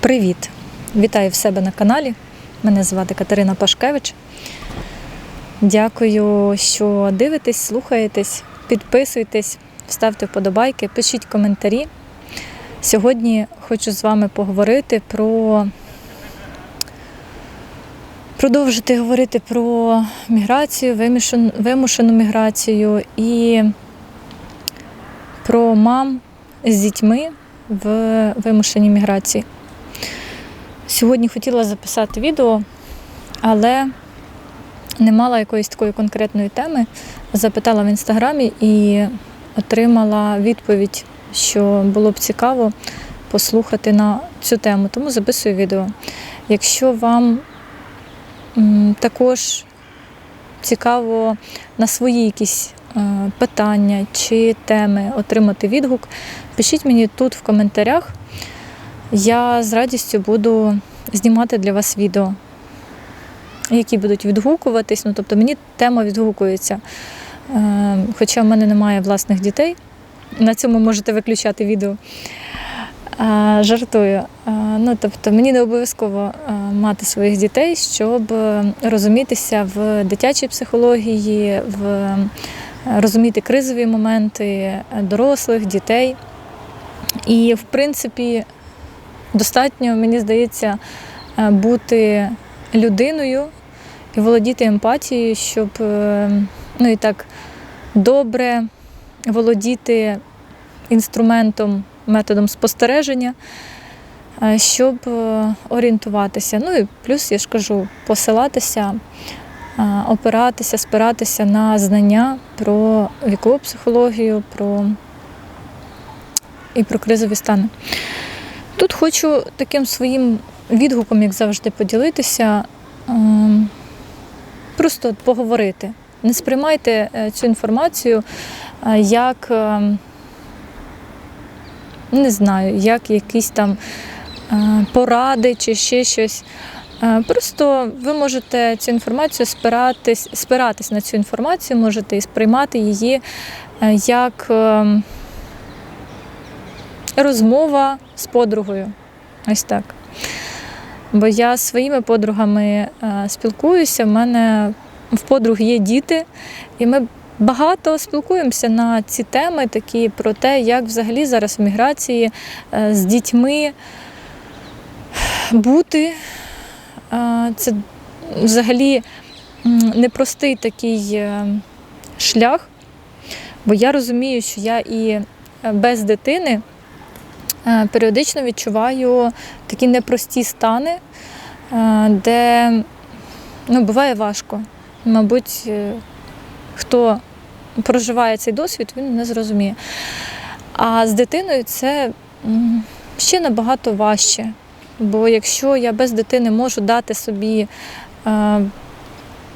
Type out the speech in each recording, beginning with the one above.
Привіт! Вітаю в себе на каналі. Мене звати Катерина Пашкевич. Дякую, що дивитесь, слухаєтесь, підписуйтесь, ставте вподобайки, пишіть коментарі. Сьогодні хочу з вами поговорити про продовжити говорити про міграцію, вимушену, вимушену міграцію і про мам з дітьми в вимушеній міграції. Сьогодні хотіла записати відео, але не мала якоїсь такої конкретної теми. Запитала в інстаграмі і отримала відповідь, що було б цікаво послухати на цю тему. Тому записую відео. Якщо вам також цікаво на свої якісь е, питання чи теми отримати відгук, пишіть мені тут в коментарях. Я з радістю буду знімати для вас відео, які будуть відгукуватись. Ну, тобто мені тема відгукується. Е, Хоча в мене немає власних дітей. На цьому можете виключати відео. Жартую. Ну, тобто, мені не обов'язково мати своїх дітей, щоб е, розумітися в дитячій психології, в е, розуміти кризові моменти е, дорослих, дітей. І, в принципі, достатньо, мені здається, е, бути людиною і володіти емпатією, щоб е, ну, і так добре володіти інструментом, методом спостереження, е, щоб орієнтуватися. Ну і плюс, я ж кажу, посилатися, опиратися, спиратися на знання про вікову психологію, про і про кризові стани. Тут хочу таким своїм відгуком, як завжди, поділитися, ем, просто поговорити. Не сприймайте е, цю інформацію е, як, ем, не знаю, як якісь там е, поради чи ще щось. Просто ви можете цю інформацію спиратись, спиратись на цю інформацію, можете і сприймати її як ем, розмова з подругою. Ось так. Бо я своїми подругами е, спілкуюся, в мене в подруг є діти, і ми багато спілкуємося на ці теми, такі про те, як взагалі зараз в міграції е, з дітьми бути. Е, Це взагалі непростий такий шлях, бо я розумію, що я і без дитини періодично відчуваю такі непрості стани, е, де ну, буває важко. Мабуть, е, хто проживає цей досвід, він не зрозуміє. А з дитиною це ще набагато важче. Бо якщо я без дитини можу дати собі, е,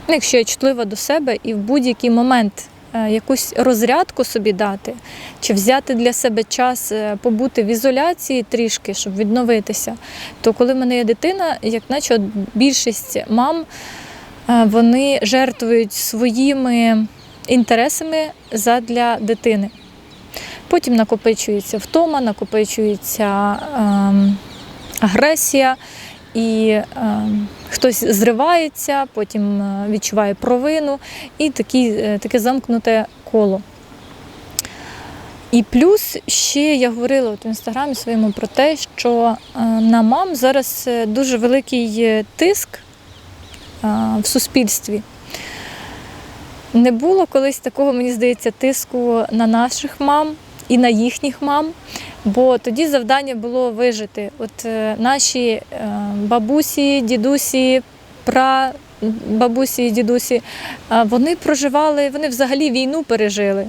ну, якщо я чутлива до себе і в будь-який момент е, якусь розрядку собі дати, чи взяти для себе час е, побути в ізоляції трішки, щоб відновитися, то коли в мене є дитина, як наче більшість мам е, вони жертвують своїми інтересами задля дитини. Потім накопичується втома, накопичується ем, агресія, і ем, хтось зривається, потім е, відчуває провину, і такі, е, таке замкнуте коло. І плюс ще я говорила от в інстаграмі своєму про те, що е, на мам зараз е, дуже великий е, тиск е, в суспільстві. Не було колись такого, мені здається, тиску на наших мам і на їхніх мам, бо тоді завдання було вижити. От е, наші е, бабусі, дідусі, прабабусі і дідусі, вони проживали, вони взагалі війну пережили.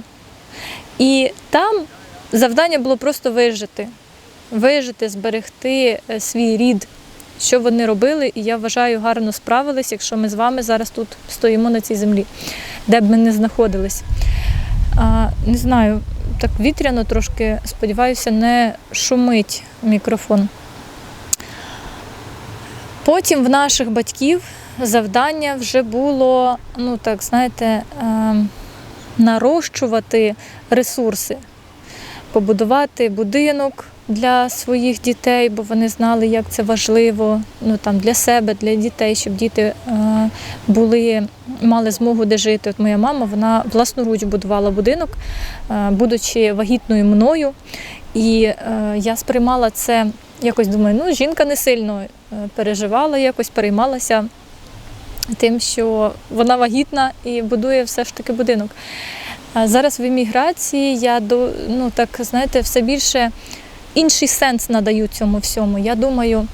І там завдання було просто вижити, вижити, зберегти е, свій рід. Що вони робили, і я вважаю, гарно справились, якщо ми з вами зараз тут стоїмо на цій землі, де б ми не знаходились. Не знаю, так вітряно трошки, сподіваюся, не шумить мікрофон. Потім в наших батьків завдання вже було, ну так, знаєте, ем, нарощувати ресурси, побудувати будинок, для своїх дітей, бо вони знали, як це важливо ну, там, для себе, для дітей, щоб діти е, були, мали змогу де жити. От моя мама вона власноруч будувала будинок, е, будучи вагітною мною. І е, я сприймала це якось думаю, ну жінка не сильно переживала, якось переймалася тим, що вона вагітна і будує все ж таки будинок. А зараз в еміграції я ну так знаєте, все більше інший сенс надаю цьому всьому. Я думаю,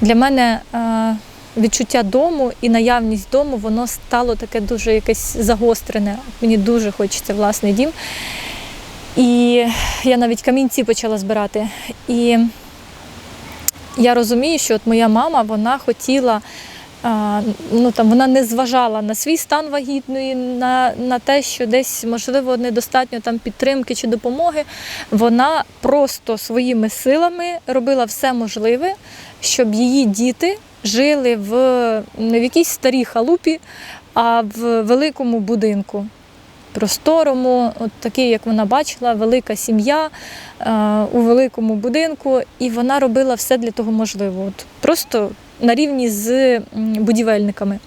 для мене е, відчуття дому і наявність дому воно стало таке дуже якесь загострене. Мені дуже хочеться власний дім. І я навіть камінці почала збирати. І я розумію, що от моя мама вона хотіла. Ну там вона не зважала на свій стан вагітної, на, на те, що десь можливо недостатньо там підтримки чи допомоги. Вона просто своїми силами робила все можливе, щоб її діти жили в не в якійсь старій халупі, а в великому будинку. Просторому, от такий, як вона бачила, велика сім'я е, у великому будинку, і вона робила все для того можливо. От просто на рівні з будівельниками.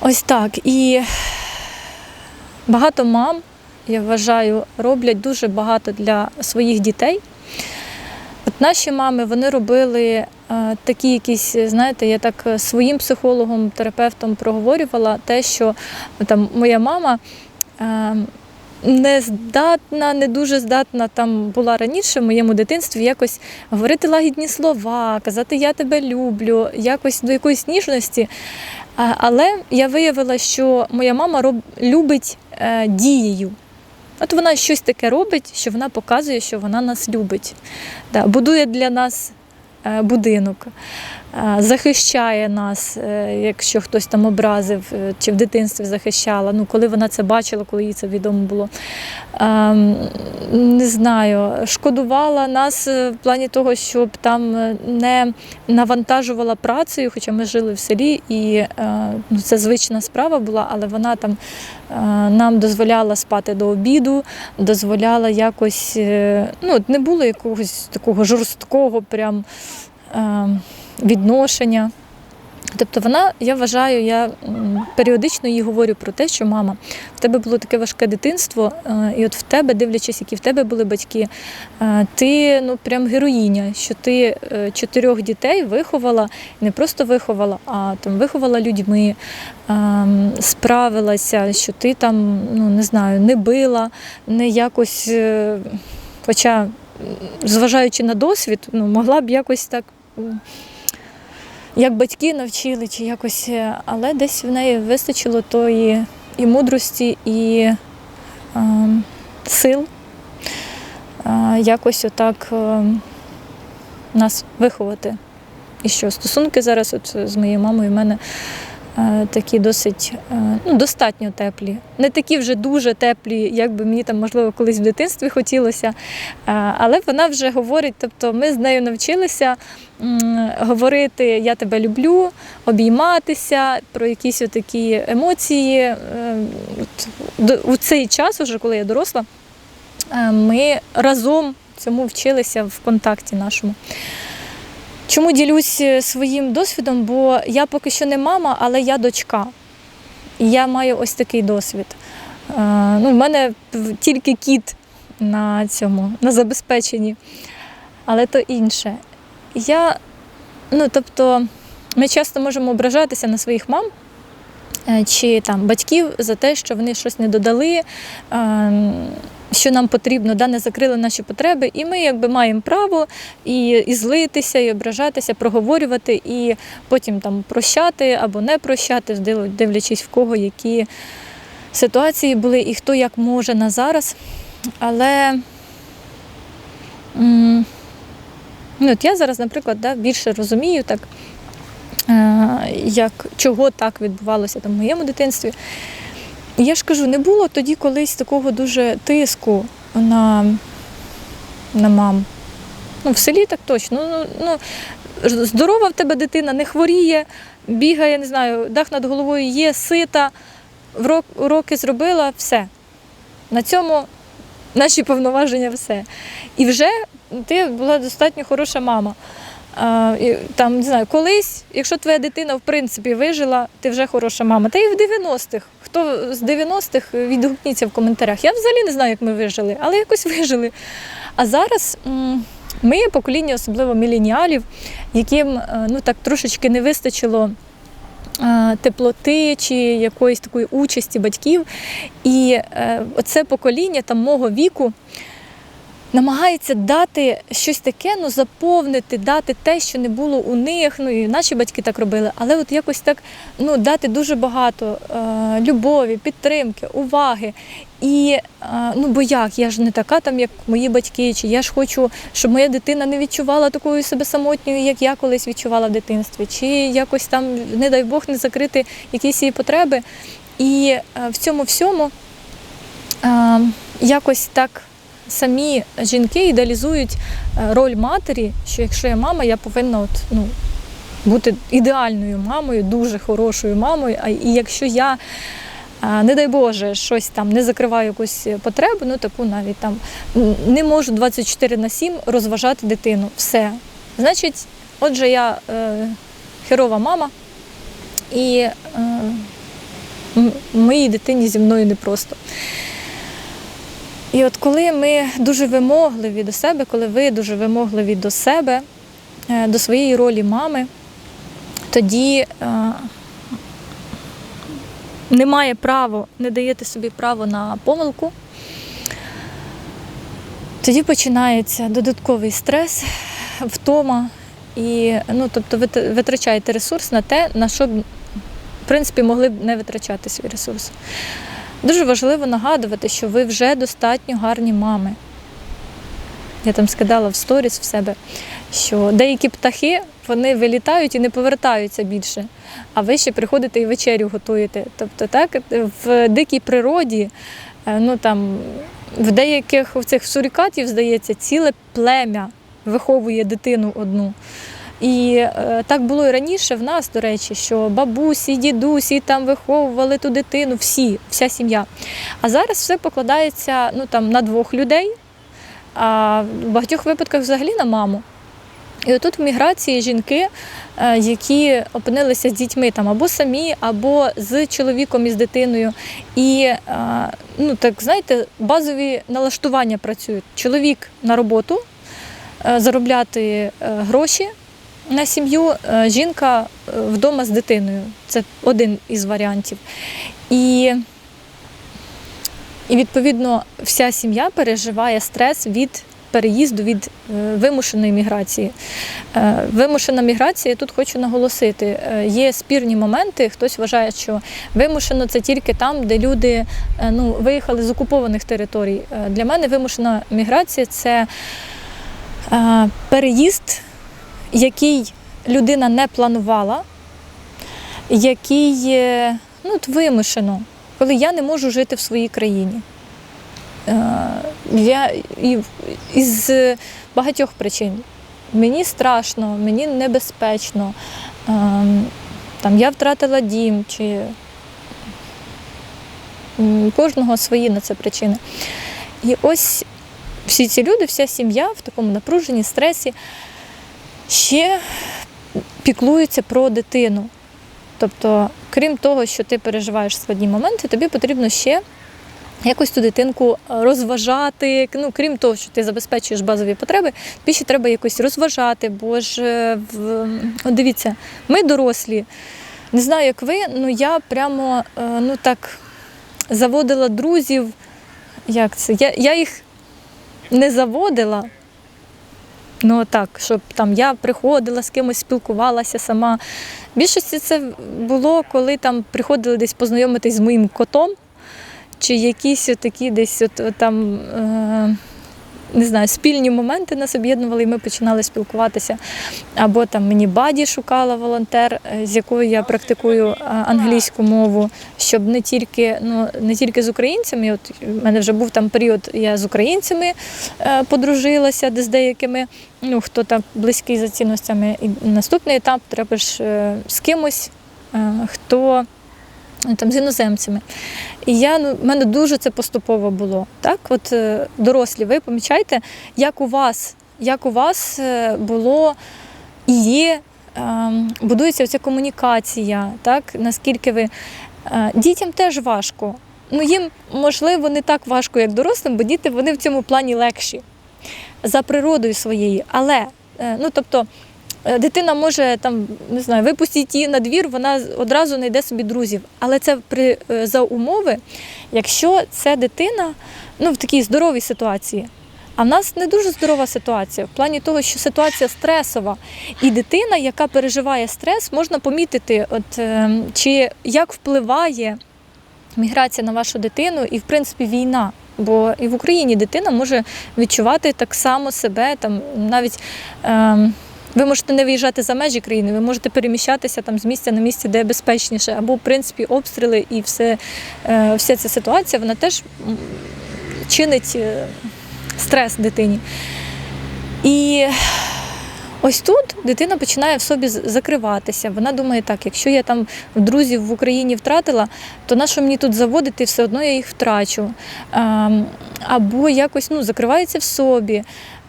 Ось так. І багато мам, я вважаю, роблять дуже багато для своїх дітей. От наші мами вони робили е, такі якісь, знаєте, я так своїм психологом, терапевтом проговорювала те, що там моя мама. Не здатна, не дуже здатна там була раніше в моєму дитинстві якось говорити лагідні слова, казати Я тебе люблю, якось до якоїсь ніжності. Але я виявила, що моя мама роб... любить е, дією. От вона щось таке робить, що вона показує, що вона нас любить. Да, будує для нас е, будинок, захищає нас, е, якщо хтось там образив е, чи в дитинстві захищала. Ну, коли вона це бачила, коли їй це відомо було. Ем, Не знаю, шкодувала нас е, в плані того, щоб там е, не навантажувала працею, хоча ми жили в селі, і е, ну, це звична справа була, але вона там е, нам дозволяла спати до обіду, дозволяла якось, е, ну, не було якогось такого жорсткого прям е, відношення. Тобто вона, я вважаю, я періодично їй говорю про те, що мама, в тебе було таке важке дитинство, е, і от в тебе, дивлячись, які в тебе були батьки, е, ти ну прям героїня, що ти е, чотирьох дітей виховала, не просто виховала, а там виховала людьми, ем, справилася, що ти там, ну не знаю, не била, не якось, хоча, зважаючи на досвід, ну могла б якось так. Як батьки навчили, чи якось, е, але десь в неї вистачило тої і мудрості, і е, сил е, якось отак е, нас виховати. І що стосунки зараз от з моєю мамою в мене такі досить е, ну, достатньо теплі. Не такі вже дуже теплі, як би мені там, можливо, колись в дитинстві хотілося. Е, але вона вже говорить, тобто ми з нею навчилися говорити Я тебе люблю, обійматися про якісь такі емоції. Е, У цей час, уже коли я доросла, е, ми разом цьому вчилися в контакті нашому. Чому ділюсь е, своїм досвідом? Бо я поки що не мама, але я дочка. І я маю ось такий досвід. Е, Ну, в мене тільки кіт на цьому, на забезпеченні, але то інше. Я, ну, тобто, ми часто можемо ображатися на своїх мам е, чи там батьків за те, що вони щось не додали, е, що нам потрібно, да, не закрили наші потреби. І ми якби маємо право і, і злитися, і ображатися, проговорювати, і потім там прощати або не прощати, дивлячись в кого які ситуації були і хто як може на зараз. Але ну, от я зараз, наприклад, да, більше розумію, так, е, як, чого так відбувалося там, в моєму дитинстві. Я ж кажу, не було тоді колись такого дуже тиску на, на мам. Ну, в селі так точно. Ну, ну, ну, здорова в тебе дитина, не хворіє, бігає, не знаю, дах над головою є, сита, уроки зробила, все. На цьому наші повноваження все. І вже ти була достатньо хороша мама. Там, не знаю, колись, якщо твоя дитина в принципі вижила, ти вже хороша мама. Та і в 90-х. Хто з 90-х відгукніться в коментарях. Я взагалі не знаю, як ми вижили, але якось вижили. А зараз ми є покоління, особливо міленіалів, яким е, ну, так трошечки не вистачило е, теплоти чи якоїсь такої участі батьків. І е, оце покоління там мого віку намагається дати щось таке, ну заповнити, дати те, що не було у них. Ну і наші батьки так робили, але от якось так ну, дати дуже багато е, любові, підтримки, уваги. І е, ну бо як? Я ж не така там, як мої батьки, чи я ж хочу, щоб моя дитина не відчувала такою себе самотньою, як я колись відчувала в дитинстві, чи якось там, не дай Бог, не закрити якісь її потреби. І е, в цьому всьому е, якось так самі жінки ідеалізують е, роль матері, що якщо я мама, я повинна от, ну, бути ідеальною мамою, дуже хорошою мамою. А і якщо я, е, не дай Боже, щось там не закриваю якусь потребу, ну таку навіть там не можу 24 на 7 розважати дитину. Все. Значить, отже, я е, херова мама, і е, моїй дитині зі мною непросто. І от коли ми дуже вимогливі до себе, коли ви дуже вимогливі до себе, е, до своєї ролі мами, тоді е, немає права, не даєте собі право на помилку. Тоді починається додатковий стрес, втома, і ну, тобто ви витрачаєте ресурс на те, на що в принципі, могли б не витрачати свій ресурс. Дуже важливо нагадувати, що ви вже достатньо гарні мами. Я там скидала в сторіс в себе, що деякі птахи вони вилітають і не повертаються більше, а ви ще приходите і вечерю готуєте. Тобто, так, в дикій природі, е, ну там в деяких цих сурікатів, здається, ціле плем'я виховує дитину одну. І е, так було і раніше в нас, до речі, що бабусі, дідусі там виховували ту дитину, всі, вся сім'я. А зараз все покладається ну, там, на двох людей, а в багатьох випадках взагалі на маму. І отут в міграції жінки, е, які опинилися з дітьми там або самі, або з чоловіком і з дитиною. І е, ну, так, знаєте, базові налаштування працюють. Чоловік на роботу, заробляти гроші на сім'ю, е, жінка е, вдома з дитиною. Це один із варіантів. І, і відповідно вся сім'я переживає стрес від переїзду від е, вимушеної міграції. Вимушена міграція, я тут хочу наголосити, є спірні моменти. Хтось вважає, що вимушено це тільки там, де люди ну, виїхали з окупованих територій. Для мене вимушена міграція це переїзд, який людина не планувала, який е, ну, вимушено, коли я не можу жити в своїй країні. Е, Я із багатьох причин. Мені страшно, мені небезпечно. ем, Там, я втратила дім, чи кожного свої на це причини. І ось всі ці люди, вся сім'я в такому напруженні, стресі ще піклуються про дитину. Тобто, крім того, що ти переживаєш складні моменти, тобі потрібно ще якось ту дитинку розважати. Ну, крім того, що ти забезпечуєш базові потреби, тобі ще треба якось розважати, бо ж е, в... От дивіться, ми дорослі. Не знаю, як ви, ну я прямо е, ну так заводила друзів. Як це? Я, я їх не заводила. Ну так, щоб там я приходила з кимось, спілкувалася сама. Більшості це було, коли там приходили десь познайомитись з моїм котом, чи якісь такі десь от, от там. Е- не знаю, спільні моменти нас об'єднували, і ми починали спілкуватися. Або там мені баді шукала волонтер, е, з якою я практикую е, англійську мову, щоб не тільки, ну, не тільки з українцями. От в мене вже був там період, я з українцями е, подружилася, де з деякими, ну хто там близький за цінностями. І наступний етап треба ж з кимось, хто там з іноземцями. І я ну, в мене дуже це поступово було. Так, от е, дорослі, ви помічаєте, як у вас, як у вас е, було і є, ем, будується ця комунікація, так, наскільки ви е, дітям теж важко. Ну, їм можливо не так важко, як дорослим, бо діти вони в цьому плані легші за природою своєю. Але ну тобто. Е, Дитина може там не знаю, випустити її на двір, вона одразу знайде собі друзів. Але це при е, за умови, якщо це дитина ну, в такій здоровій ситуації. А в нас не дуже здорова ситуація, в плані того, що ситуація стресова. І дитина, яка переживає стрес, можна помітити, от, е, чи як впливає міграція на вашу дитину і, в принципі, війна. Бо і в Україні дитина може відчувати так само себе, там навіть. Е, ви можете не виїжджати за межі країни, ви можете переміщатися там з місця на місце, де безпечніше, або в принципі обстріли і все, е, вся ця ситуація вона теж чинить е, стрес дитині. І ось тут дитина починає в собі закриватися. Вона думає, так, якщо я там друзів в Україні втратила, то на що мені тут заводити, все одно я їх втрачу. Ем, Або якось ну, закривається в собі.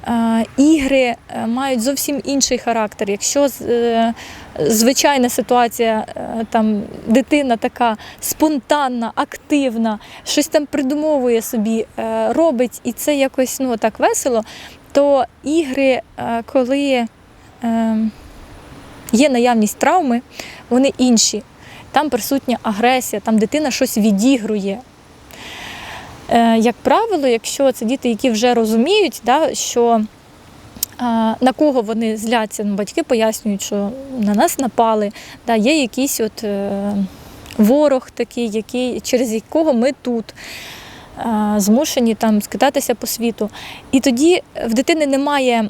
Е, Ігри е, мають зовсім інший характер. Якщо е, звичайна ситуація, там дитина така спонтанна, активна, щось там придумовує собі, робить, і це якось ну, так весело, то ігри, коли є наявність травми, вони інші. Там присутня агресія, там дитина щось відігрує. Е, Як правило, якщо це діти, які вже розуміють, да, що на кого вони зляться, ну, батьки пояснюють, що на нас напали, да, є якийсь от, е, ворог такий, який, через якого ми тут змушені там скитатися по світу. І тоді в дитини немає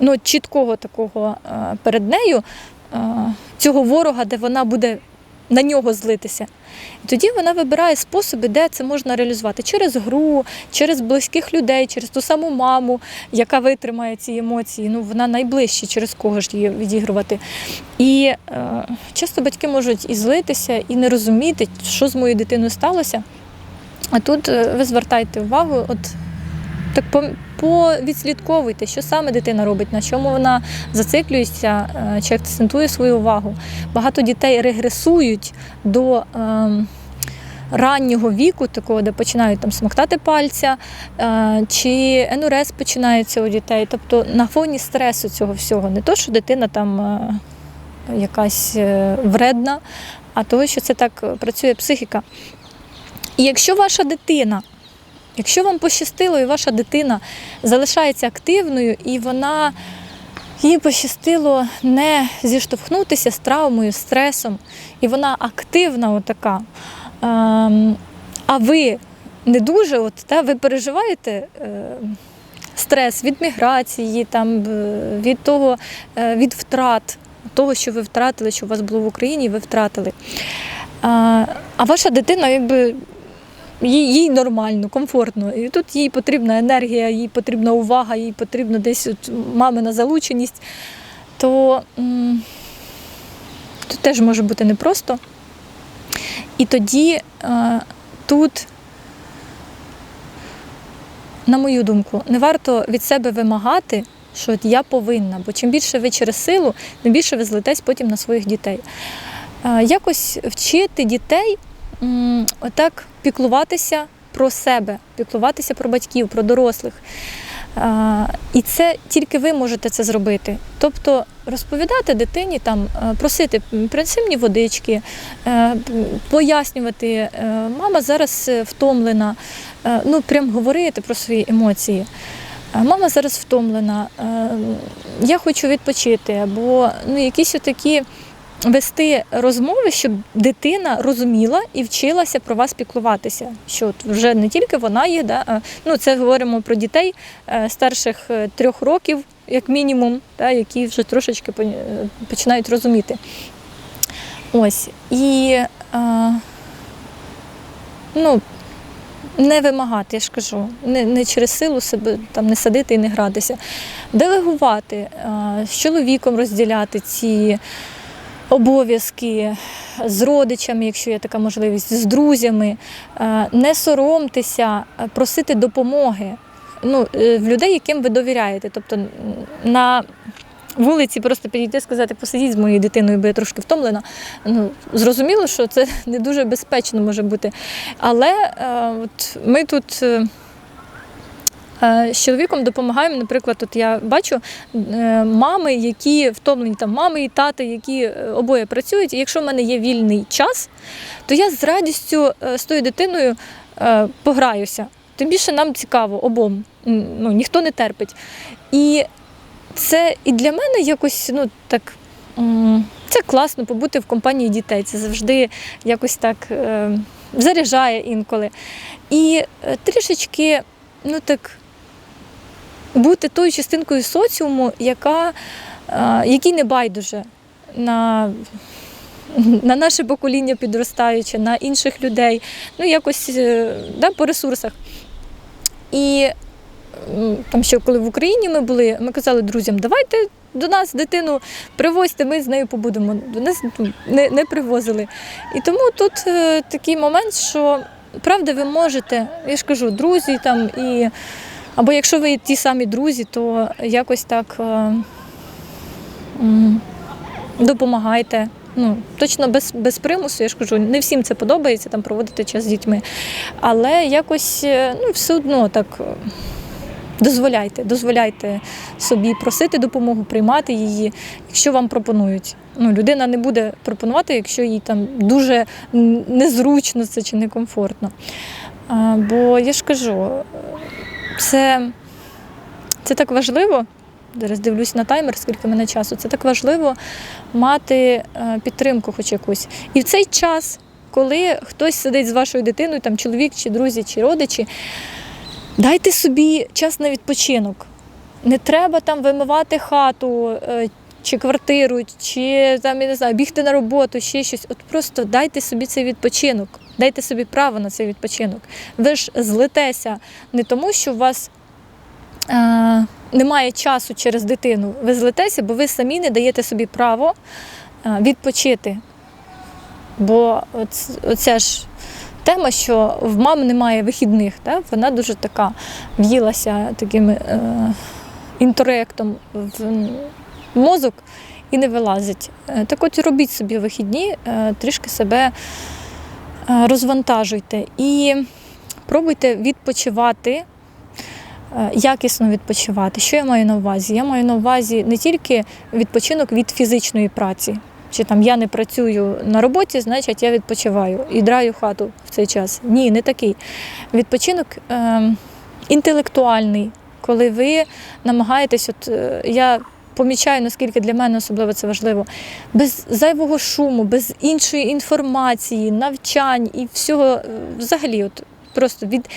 ну, чіткого такого перед нею цього ворога, де вона буде на нього злитися. І тоді вона вибирає способи, де це можна реалізувати через гру, через близьких людей, через ту саму маму, яка витримає ці емоції. Ну, вона найближче, через кого ж її відігрувати. І е, часто батьки можуть і злитися, і не розуміти, що з моєю дитиною сталося. А тут е, ви звертайте увагу, от так повідслідковуйте, що саме дитина робить, на чому вона зациклюється е, чи акцентує свою увагу. Багато дітей регресують до ем, раннього віку, такого, де починають там смоктати пальця, е, чи НРС починається у дітей. Тобто на фоні стресу цього всього. Не то, що дитина там е, якась вредна, а того, що це так працює психіка. І якщо ваша дитина Якщо вам пощастило, і ваша дитина залишається активною, і вона їй пощастило не зіштовхнутися з травмою, стресом, і вона активна, отака, ем, а ви не дуже, от, та, ви переживаєте е, стрес від міграції, там, е, від того, е, від втрат, того, що ви втратили, що у вас було в Україні, ви втратили. А, а ваша дитина, якби їй, їй нормально, комфортно. І тут їй потрібна енергія, їй потрібна увага, їй потрібна десь от мамина залученість, то м, тут теж може бути непросто. І тоді е, тут, на мою думку, не варто від себе вимагати, що от я повинна, бо чим більше ви через силу, тим більше ви злетесь потім на своїх дітей. Е, Якось вчити дітей отак піклуватися про себе, піклуватися про батьків, про дорослих. І це тільки ви можете це зробити. Тобто розповідати дитині, там, е, просити принеси мені водички, е, пояснювати, е, мама зараз втомлена, ну прям говорити про свої емоції. Мама зараз втомлена, я хочу відпочити, або ну, якісь такі вести розмови, щоб дитина розуміла і вчилася про вас піклуватися. Що вже не тільки вона є, да, ну це говоримо про дітей е, старших е, трьох років, як мінімум, да, які вже трошечки е, починають розуміти. Ось. І е, ну, не вимагати, я ж кажу, не, не через силу себе там не садити і не гратися. Делегувати, е, з чоловіком розділяти ці обов'язки з родичами, якщо є така можливість, з друзями. Е, Не соромтеся е, просити допомоги ну, е, в людей, яким ви довіряєте. Тобто на вулиці просто підійти сказати, посидіть з моєю дитиною, бо я трошки втомлена. Ну, зрозуміло, що це не дуже безпечно може бути. Але от ми тут. Е, З чоловіком допомагаємо, наприклад, от я бачу е, мами, які втомлені там мами і тати, які е, обоє працюють. І якщо в мене є вільний час, то я з радістю з тою дитиною пограюся. Тим більше нам цікаво обом. Ну, ніхто не терпить. І це і для мене якось ну так. Це класно побути в компанії дітей. Це завжди якось так е, заряджає інколи. І трішечки, ну так, бути тою частинкою соціуму, яка, е, якій не байдуже на, на наше покоління підростаюче, на інших людей, ну якось е, да, по ресурсах. І там ще коли в Україні ми були, ми казали друзям, давайте до нас дитину привозьте, ми з нею побудемо. До нас не, не привозили. І тому тут е, такий момент, що правда, ви можете, я ж кажу, друзі там і. Або якщо ви ті самі друзі, то якось так е, допомагайте. Ну, точно без, без примусу, я ж кажу, не всім це подобається там проводити час з дітьми. Але якось е, ну, все одно так е, дозволяйте, дозволяйте собі просити допомогу, приймати її, якщо вам пропонують. Ну, людина не буде пропонувати, якщо їй там дуже незручно це чи некомфортно. А, бо я ж кажу, це, це так важливо. Зараз дивлюсь на таймер, скільки мене часу. Це так важливо мати е, підтримку, хоч якусь. І в цей час, коли хтось сидить з вашою дитиною, там чоловік, чи друзі, чи родичі, дайте собі час на відпочинок. Не треба там вимивати хату е, чи квартиру, чи там, я не знаю, бігти на роботу, ще щось. От просто дайте собі цей відпочинок, дайте собі право на цей відпочинок. Ви ж злитеся не тому, що у вас е, немає часу через дитину. Ви злитеся, бо ви самі не даєте собі право е, відпочити. Бо оц, оця ж тема, що в мам немає вихідних, так? вона дуже така в'їлася таким е, інтроектом в мозок і не вилазить. Е, Так от робіть собі вихідні, е, трішки себе розвантажуйте і пробуйте відпочивати. е, Якісно відпочивати. Що я маю на увазі? Я маю на увазі не тільки відпочинок від фізичної праці, чи там я не працюю на роботі, значить я відпочиваю і драю хату в цей час. Ні, не такий. Відпочинок е, інтелектуальний, коли ви намагаєтесь, от е, я помічаю, наскільки для мене особливо це важливо, без зайвого шуму, без іншої інформації, навчань і всього е, взагалі, от просто від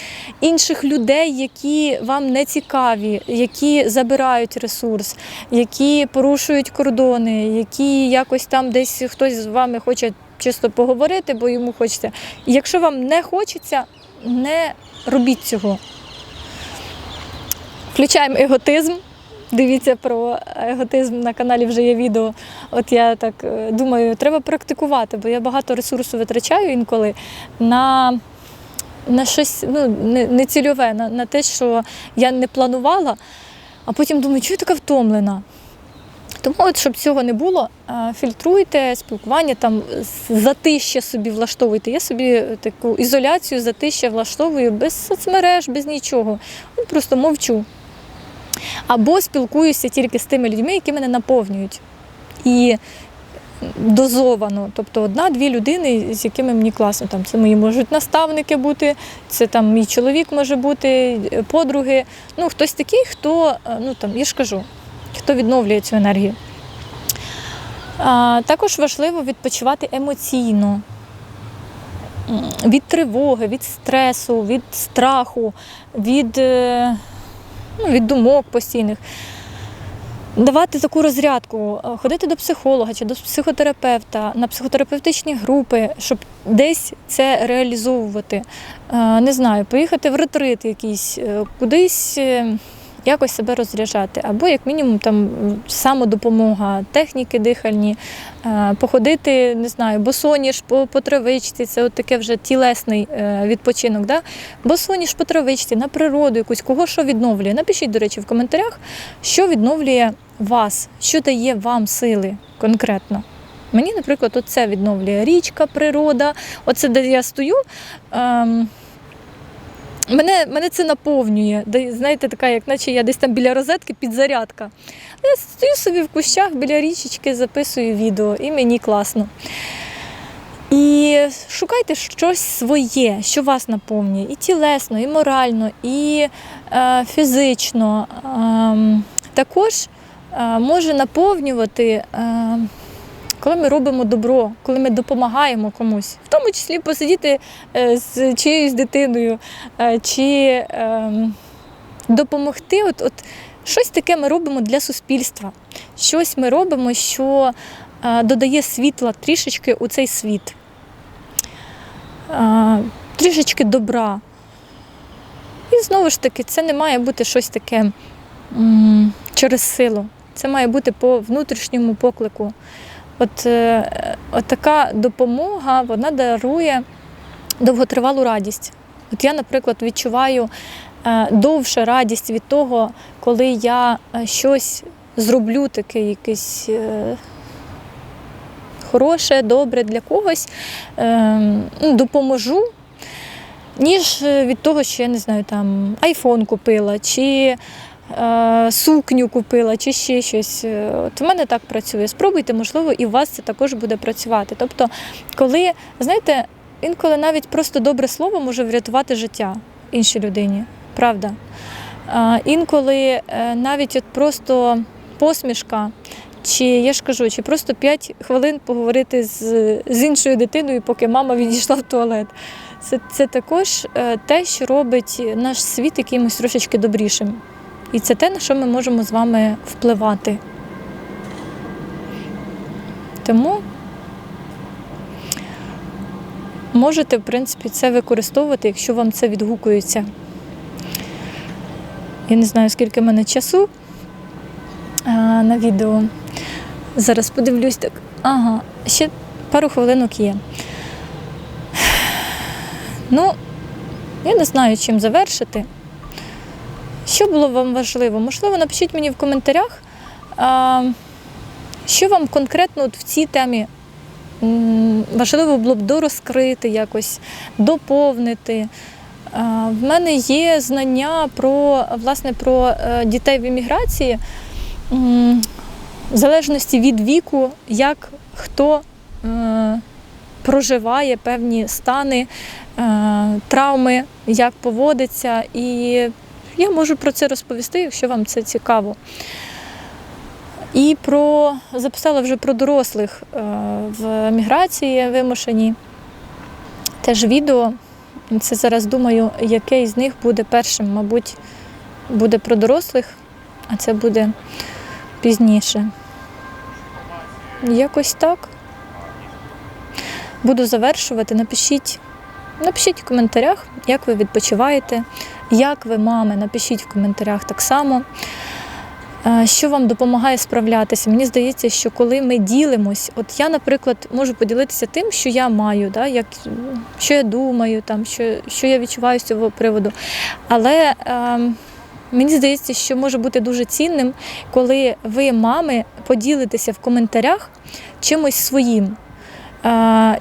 інших людей, які вам не цікаві, які забирають ресурс, які порушують кордони, які якось там десь хтось з вами хоче чисто поговорити, бо йому хочеться. Якщо вам не хочеться, не робіть цього. Включаємо еготизм. Дивіться про еготизм на каналі вже є відео. От я так е, думаю, треба практикувати, бо я багато ресурсу витрачаю інколи на, на щось ну, не, не цільове, на, на те, що я не планувала, а потім думаю, чого я така втомлена. Тому, от, щоб цього не було, е, фільтруйте спілкування, там затище собі влаштовуйте. Я собі таку ізоляцію, затище влаштовую без соцмереж, без нічого. От Просто мовчу. Або спілкуюся тільки з тими людьми, які мене наповнюють. І дозовано. Тобто одна-дві людини, з якими мені класно. Там це мої можуть наставники бути, це там мій чоловік може бути, подруги. Ну, хтось такий, хто, е, ну там, я ж кажу, хто відновлює цю енергію. А, також важливо відпочивати емоційно. Від тривоги, від стресу, від страху, від, е, ну, від думок постійних. Давати таку розрядку, е, ходити до психолога чи до психотерапевта, на психотерапевтичні групи, щоб десь це реалізовувати. Е, Не знаю, поїхати в ретрит якийсь, е, кудись якось себе розряджати. Або, як мінімум, там самодопомога, техніки дихальні, е, походити, не знаю, босоніж по, по травичці, це от таке вже тілесний е, відпочинок. Да? Босоніж по травичці, на природу якусь, кого що відновлює. Напишіть, до речі, в коментарях, що відновлює вас, що дає вам сили конкретно. Мені, наприклад, от це відновлює річка, природа. Оце де я стою. Ем, Мене, мене це наповнює. Знаєте, така, як наче я десь там біля розетки підзарядка. Я стою собі в кущах біля річечки, записую відео, і мені класно. І шукайте щось своє, що вас наповнює, і тілесно, і морально, і е, фізично. Ем, також е, може наповнювати. Е, коли ми робимо добро, коли ми допомагаємо комусь, в тому числі посидіти е, з чиєюсь дитиною, е, чи ем, допомогти. От, от щось таке ми робимо для суспільства. Щось ми робимо, що е, додає світла трішечки у цей світ, трішечки добра. І знову ж таки, це не має бути щось таке через силу. Це має бути по внутрішньому поклику. От, е, от така допомога вона дарує довготривалу радість. От я, наприклад, відчуваю е, довше радість від того, коли я е, щось зроблю таке якесь хороше, добре для когось, ну, допоможу, ніж від того, що я не знаю, там айфон купила, чи сукню купила, чи ще щось. Е, От в мене так працює. Спробуйте, можливо, і у вас це також буде працювати. Тобто, коли, знаєте, інколи навіть просто добре слово може врятувати життя іншій людині. Правда? А, інколи е, навіть от просто посмішка, чи я ж кажу, чи просто 5 хвилин поговорити з, з іншою дитиною, поки мама відійшла в туалет. Це, це також е, те, що робить наш світ якимось трошечки добрішим. І це те, на що ми можемо з вами впливати. Тому можете, в принципі, це використовувати, якщо вам це відгукується. Я не знаю, скільки в мене часу а, на відео. Зараз подивлюсь так. Ага, ще пару хвилинок є. Ну, я не знаю, чим завершити. Що було вам важливо? Можливо, напишіть мені в коментарях, що вам конкретно от в цій темі важливо було б дорозкрити якось, доповнити. В мене є знання про, власне, про е, дітей в еміграції, м, в залежності від віку, як хто е, проживає певні стани, е, травми, як поводиться. І я можу про це розповісти, якщо вам це цікаво. І про записала вже про дорослих е, в міграції вимушені. Теж відео. Це зараз думаю, яке із них буде першим, мабуть, буде про дорослих, а це буде пізніше. Якось так. Буду завершувати. Напишіть, напишіть в коментарях, як ви відпочиваєте, як ви мами, напишіть в коментарях так само. Е, Що вам допомагає справлятися? Мені здається, що коли ми ділимось, от я, наприклад, можу поділитися тим, що я маю, да, як, що я думаю, там, що, що я відчуваю з цього приводу. Але е, мені здається, що може бути дуже цінним, коли ви, мами, поділитеся в коментарях чимось своїм.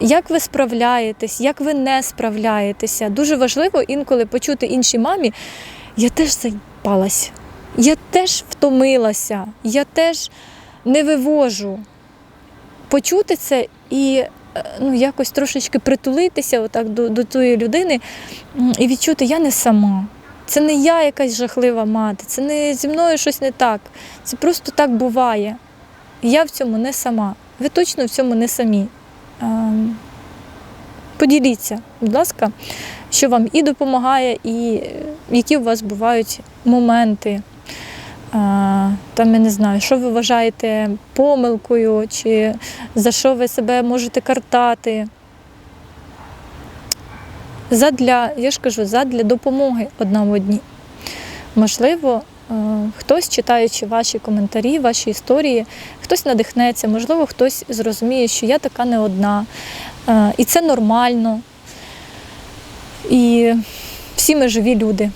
Як ви справляєтесь, як ви не справляєтеся? Дуже важливо інколи почути іншій мамі, я теж заїбалась, я теж втомилася, я теж не вивожу. Почути це і е, ну, якось трошечки притулитися отак до, до тої людини і відчути, я не сама. Це не я якась жахлива мати, це не зі мною щось не так. Це просто так буває. Я в цьому не сама. Ви точно в цьому не самі. Ем, Поділіться, будь ласка, що вам і допомагає, і е, які у вас бувають моменти. Е, Там, я не знаю, що ви вважаєте помилкою, чи за що ви себе можете картати. Задля, я ж кажу, задля допомоги одному одній. Можливо, хтось, читаючи ваші коментарі, ваші історії, хтось надихнеться, можливо, хтось зрозуміє, що я така не одна. Е, І це нормально. І всі ми живі люди.